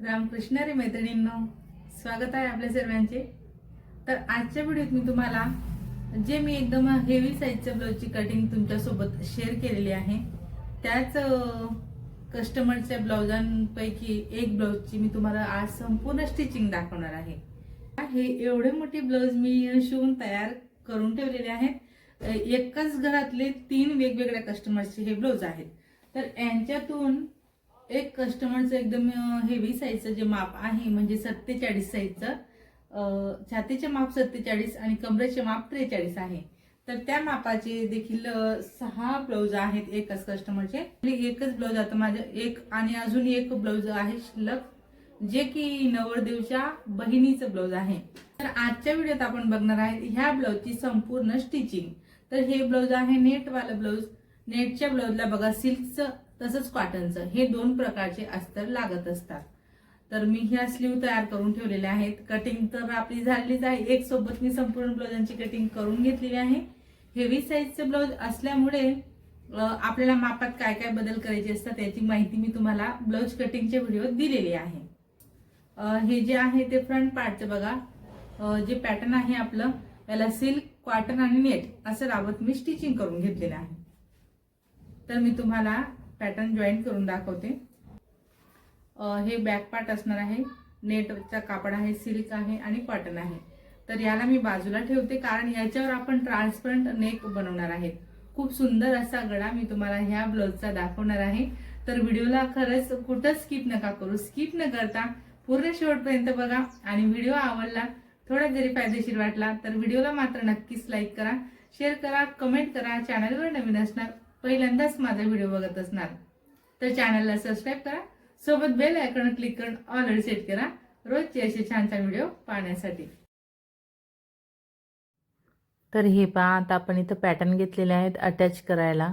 रामकृष्ण रे मैत्रिणींनो स्वागत आहे आपल्या सर्वांचे. तर आजच्या व्हिडिओत मी तुम्हाला जे मी एकदम हेवी साईजच्या ब्लाऊजची कटिंग तुमच्यासोबत शेअर केलेली आहे त्याच कस्टमरच्या ब्लाउजांपैकी एक ब्लाऊजची मी तुम्हाला आज संपूर्ण स्टिचिंग दाखवणार आहे. हे एवढे मोठे ब्लाऊज मी शिवून तयार करून ठेवलेले आहेत. एकच एकाच घरातले तीन वेगवेगळ्या कस्टमर्सचे हे ब्लाऊज आहेत. तर यांच्यातून एक कस्टमरचं एकदम हेवी साईजचं जे माप आहे म्हणजे सत्तेचाळीस साईजचं छातीचे माप सत्तेचाळीस आणि कमरेचे माप त्रेचाळीस आहे. तर त्या मापाचे देखील सहा ब्लाऊज आहेत एकच कस्टमरचे एकच ब्लाऊज आता माझं एक आणि अजून एक ब्लाऊज आहे शिल्लक जे की नवरदेवच्या बहिणीचं ब्लाऊज आहे. तर आजच्या व्हिडिओत आपण बघणार आहे ह्या ब्लाऊजची संपूर्ण स्टिचिंग तर हे ब्लाऊज आहे नेटवालं ब्लाऊज नेटच्या ब्लाऊजला बघा सिल्कचं तसंच कॉटनचं हे दोन प्रकारचे अस्तर लागत असतात. तर मी ह्या स्लीव तयार करून ठेवलेल्या आहेत. कटिंग तर आपली झालेलीच आहे. एक सोबत मी संपूर्ण ब्लाउजांची कटिंग करून घेतलेली आहे. हेवी साईजचे ब्लाऊज असल्यामुळे आपल्याला मापात काय काय बदल करायचे असतात याची माहिती मी तुम्हाला ब्लाऊज कटिंगच्या व्हिडिओत दिलेली आहे. हे जे आहे ते फ्रंट पार्टचं बघा. जे पॅटर्न आहे आपलं याला सिल्क कॉटन आणि नेट असं रावत मी स्टिचिंग करून घेतलेलं आहे. तर मी तुम्हाला पॅटर्न जॉईन करून दाखवते. हे बॅक पार्ट असणार आहे. नेटचा कापड आहे सिल्क आहे आणि कॉटन आहे. तर याला मी बाजूला ठेवते कारण याच्यावर आपण ट्रान्सपरंट नेक बनवणार आहेत. खूप सुंदर असा गळा मी तुम्हाला ह्या ब्लाउजचा दाखवणार आहे. तर व्हिडिओला खरंच कुठं स्किप नका करू. स्किप न करता पूर्ण शेवटपर्यंत बघा आणि व्हिडिओ आवडला थोडा जरी फायदेशीर वाटला तर व्हिडिओला मात्र नक्कीच लाईक करा शेअर करा कमेंट करा. चॅनलवर नवीन असणार पहिल्यांदाच माझा व्हिडिओ बघत असणार. तर चॅनलला सबस्क्राईब करा. सोबत बेल आयकॉन क्लिक करून ऑलरेडी सेट करा. रोजचे असे छान छान व्हिडिओ पाहण्यासाठी. तर हे पहा आता आपण इथं पॅटर्न घेतलेले आहेत अटॅच करायला.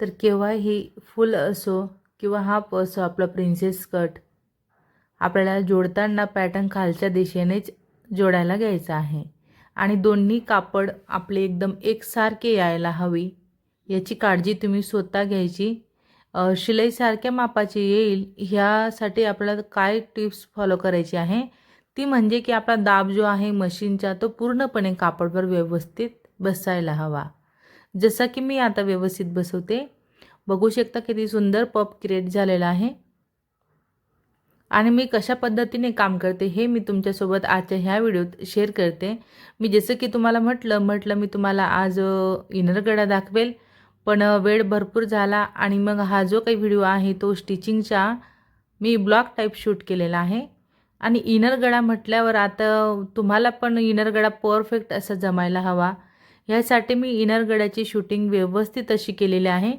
तर केव्हा ही फुल असो किंवा हाफ असो आपला प्रिन्सेस कट आपल्याला जोडताना पॅटर्न खालच्या दिशेनेच जोडायला घ्यायचा आहे. आणि दोन्ही कापड आपले एकदम एकसारखे यायला हवी. याची काळजी तुम्ही स्वतः घ्यायची. शिलाईसारख्या मापाची येईल ह्यासाठी आपल्याला काय टिप्स फॉलो करायची आहे? ती म्हणजे की आपला दाब जो आहे मशीनचा तो पूर्णपणे कापडवर व्यवस्थित बसायला हवा. जसा की मी आता व्यवस्थित बसवते. बघू शकता किती सुंदर पप क्रिएट झालेला आहे. आणि मी कशा पद्धतीने काम करते हे मी तुमच्यासोबत आजच्या ह्या व्हिडिओत शेअर करते. मी जसं की तुम्हाला म्हटलं म्हटलं मी तुम्हाला आज इनर गडा दाखवेल. पण वेळ भरपूर झाला आणि मग हा जो काही व्हिडिओ आहे तो स्टिचिंगचा मी ब्लॉग टाईप शूट केलेला आहे. आणि इनर गळा म्हटल्यावर आता तुम्हाला पण इनर गळा परफेक्ट असा जमायला हवा. ह्यासाठी मी इनर गळ्याची शूटिंग व्यवस्थित अशी केलेली आहे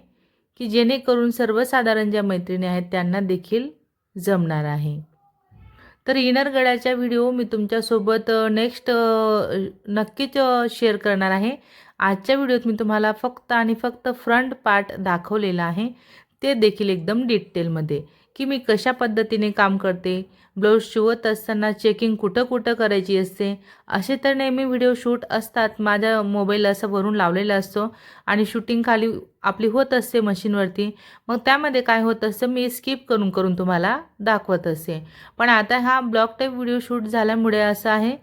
की जेणेकरून सर्वसाधारण ज्या मैत्रिणी आहेत त्यांना देखील जमणार आहे. तर इनर गळ्याचा व्हिडिओ मी तुमच्यासोबत नेक्स्ट नक्कीच शेअर करणार आहे. आजच्या व्हिडिओत मी तुम्हाला फक्त आणि फक्त फ्रंट पार्ट दाखवलेला आहे. ते देखील एकदम डिटेलमध्ये की मी कशा पद्धतीने काम करते? ब्लाऊज शिवत असताना चेकिंग कुठं कुठं करायची असते? असे तर नेहमी व्हिडिओ शूट असतात. माझ्या मोबाईल असं वरून लावलेला असतो. आणि शूटिंग खाली आपली होत असते मशीनवरती मग त्यामध्ये काय होत असतं? मी स्किप करून करून तुम्हाला दाखवत असते. पण आता हा ब्लॉक टाईप व्हिडिओ शूट झाल्यामुळे असं आहे.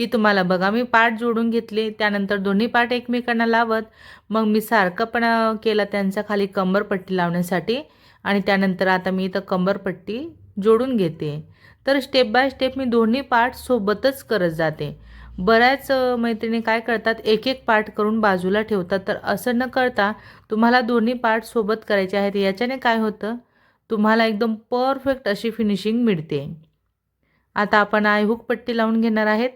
की तुम्हाला बघा मी पार्ट जोडून घेतले त्यानंतर दोन्ही पार्ट एकमेकांना लावत मग मी सारखं पण केलं त्यांचा खाली कंबरपट्टी लावण्यासाठी आणि त्यानंतर आता मी इथं कंबरपट्टी जोडून घेते. तर स्टेप बाय स्टेप मी दोन्ही पार्ट सोबतच करत जाते. बऱ्याच मैत्रिणी काय करतात एक एक पार्ट करून बाजूला ठेवतात. तर असं न करता तुम्हाला दोन्ही पार्ट सोबत करायचे आहेत. याच्याने काय होतं तुम्हाला एकदम परफेक्ट अशी फिनिशिंग मिळते. आता आपण आयहुक पट्टी लावून घेणार आहेत.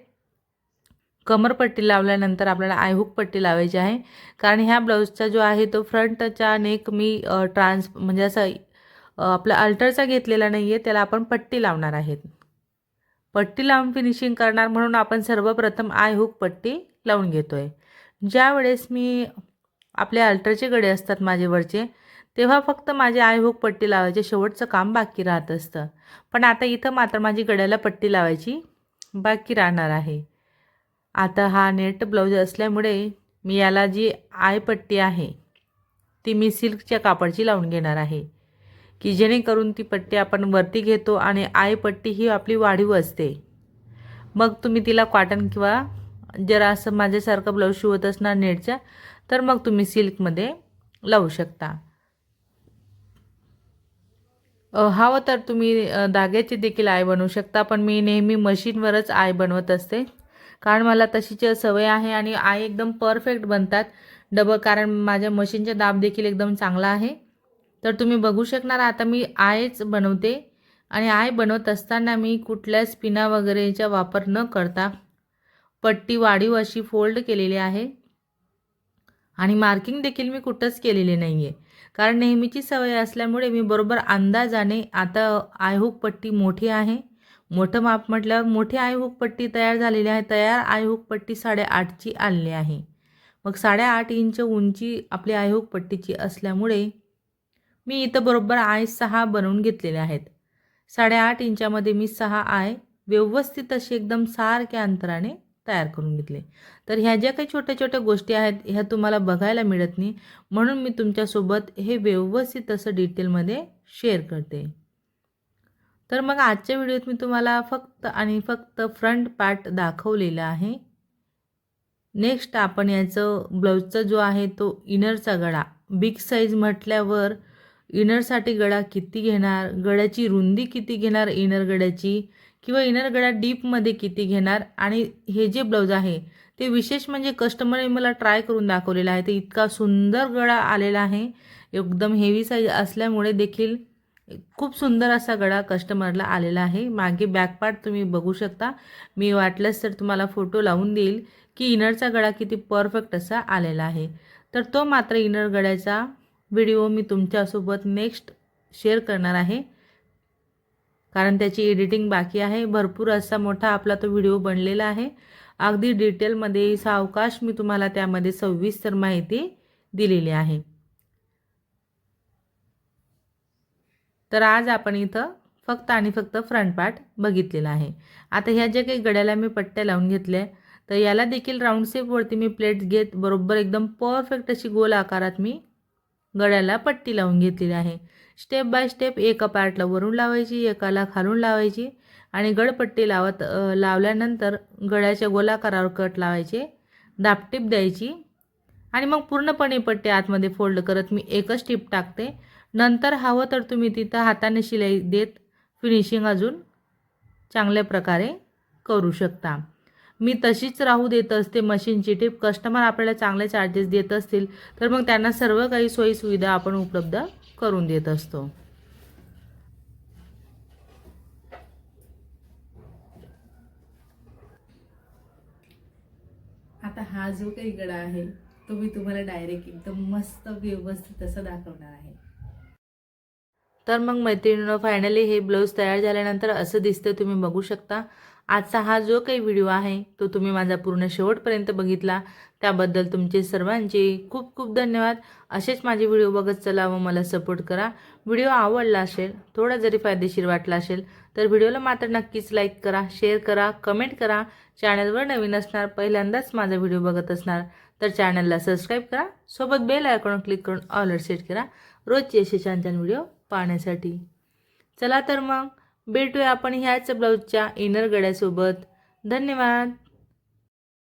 कमरपट्टी लावल्यानंतर आपल्याला आयहूक पट्टी लावायची आहे. कारण ह्या ब्लाऊजचा जो आहे तो फ्रंटचा नेक मी ट्रान्स म्हणजे असा आपला अल्टरचा घेतलेला नाही आहे त्याला आपण पट्टी लावणार आहेत. पट्टी लावून फिनिशिंग करणार म्हणून आपण सर्वप्रथम आय हुक पट्टी लावून घेतो आहे ज्यावेळेस मी आपले अल्टरचे गडे असतात माझे वरचे तेव्हा फक्त माझे आय हुक पट्टी लावायचे शेवटचं काम बाकी राहत असतं. पण आता इथं मात्र माझी गड्याला पट्टी लावायची बाकी राहणार आहे. आता हा नेट ब्लाऊज असल्यामुळे मी याला जी आय पट्टी आहे ती मी सिल्कच्या कापडची लावून घेणार आहे. की जेणेकरून ती पट्टी आपण वरती घेतो आणि आय पट्टी ही आपली वाढीव असते. मग तुम्ही तिला कॉटन किंवा जरा असं माझ्यासारखं ब्लाऊज शिवत असणार नेटच्या तर मग तुम्ही सिल्कमध्ये लावू शकता. हवं तर तुम्ही धाग्याचे धाग्याची देखील आय बनवू शकता पण मी नेहमी मशीनवरच आय बनवत असते. कारण मला तशीच सवय आहे आणि आय एकदम परफेक्ट बनतात. डबल कारण माझ्या मशीनचा दाब देखील एकदम चांगला आहे. तर तुम्ही बघू शकणार आता मी आयच बनवते. आणि आय बनवत असताना मी कुठल्याच पिना वगैरेचा वापर न करता पट्टी वाढीव अशी फोल्ड केलेली आहे. आणि मार्किंग देखील मी कुठंच केलेली नाही आहे कारण नेहमीची सवय असल्यामुळे मी बरोबर अंदाजाने आता आयहूक पट्टी मोठी आहे. मोठं माप म्हटल्यावर मोठी आयहूक पट्टी तयार झालेली आहे. तयार आयहूक पट्टी साडेआठची आणली आहे. मग साडेआठ इंच उंची आपली आयहूक पट्टीची असल्यामुळे मी इथं बरोबर आय सहा बनवून घेतलेले आहेत. साडेआठ इंचामध्ये मी सहा आय व्यवस्थित अशी एकदम सारख्या अंतराने तयार करून घेतले. तर ह्या ज्या काही छोट्या छोट्या गोष्टी आहेत ह्या तुम्हाला बघायला मिळत नाही. म्हणून मी तुमच्यासोबत हे व्यवस्थित असं डिटेलमध्ये शेअर करते. तर मग आजच्या व्हिडिओत मी तुम्हाला फक्त आणि फक्त फ्रंट पार्ट दाखवलेला आहे. नेक्स्ट आपण याचं ब्लाऊजचा जो आहे तो इनरचा गळा. बिग साईज म्हटल्यावर इनरसाठी गळा किती घेणार? गळ्याची रुंदी किती घेणार इनर गळ्याची? किंवा इनर गळा डीपमध्ये किती घेणार? आणि हे जे ब्लाऊज आहे ते विशेष म्हणजे कस्टमरने मला ट्राय करून दाखवलेलं आहे. ते इतका सुंदर गळा आलेला आहे. एकदम हेवी साईज असल्यामुळे देखील खूप सुंदर असा गळा कस्टमरला आलेला आहे. मागे बॅकपार्ट तुम्ही बघू शकता. मी वाटलंच तर तुम्हाला फोटो लावून देईल की इनरचा गळा किती परफेक्ट असा आलेला आहे. तर तो मात्र इनर गळ्याचा व्हिडिओ मी तुमच्यासोबत नेक्स्ट शेअर करणार आहे. कारण त्याची एडिटिंग बाकी आहे. भरपूर असा मोठा आपला तो व्हिडिओ बनलेला आहे. अगदी डिटेलमध्ये सावकाश मी तुम्हाला त्यामध्ये सविस्तर माहिती दिलेली आहे. तर आज आपण इथं फक्त आणि फक्त फ्रंट पार्ट बघितलेला आहे. आता ह्या ज्या काही गड्याला मी पट्ट्या लावून घेतल्या तर याला देखील राऊंड शेपवरती मी प्लेट घेत बरोबर एकदम परफेक्ट अशी गोल आकारात मी गळ्याला पट्टी लावून घेतलेली आहे. स्टेप बाय स्टेप एका पार्टला वरून लावायची एकाला खालून लावायची आणि गडपट्टी लावत लावल्यानंतर गळ्याच्या गोलाकारावर कट लावायचे दापटीप द्यायची आणि मग पूर्णपणे पट्टी आतमध्ये फोल्ड करत मी एकच टिप टाकते. नंतर हवं तर तुम्ही तिथं हाताने शिलाई देत फिनिशिंग अजून चांगल्या प्रकारे करू शकता. मी तशीच राहू देत असते मशीनची टिप. कस्टमर आपल्याला चांगले चार्जेस देत असतील तर मग त्यांना सर्व काही सोयीसुविधा आपण उपलब्ध करून देत असतो. आता हा जो काही गडा आहे तो मी तुम्हाला डायरेक्ट एकदम मस्त व्यवस्थित असं दाखवणार आहे. तर मग मैत्रिणीनं फायनली हे ब्लाऊज तयार झाल्यानंतर असं दिसतं तुम्ही बघू शकता. आजचा हा जो काही व्हिडिओ आहे तो तुम्ही माझा पूर्ण शेवटपर्यंत बघितला. त्याबद्दल तुमचे सर्वांचे खूप खूप धन्यवाद. असेच माझे व्हिडिओ बघत चला व मला सपोर्ट करा. व्हिडिओ आवडला असेल थोडा जरी फायदेशीर वाटला असेल तर व्हिडिओला मात्र नक्कीच लाईक करा शेअर करा कमेंट करा. चॅनलवर नवीन असणार पहिल्यांदाच माझा व्हिडिओ बघत असणार तर चॅनलला सबस्क्राईब करा. सोबत बेल आयकॉन क्लिक करून ऑलर सेट करा. रोजचे असे छान छान व्हिडिओ पाहण्यासाठी. चला तर मग भेटूया आपण ह्याच ब्लाऊजच्या इनर गड्यासोबत धन्यवाद.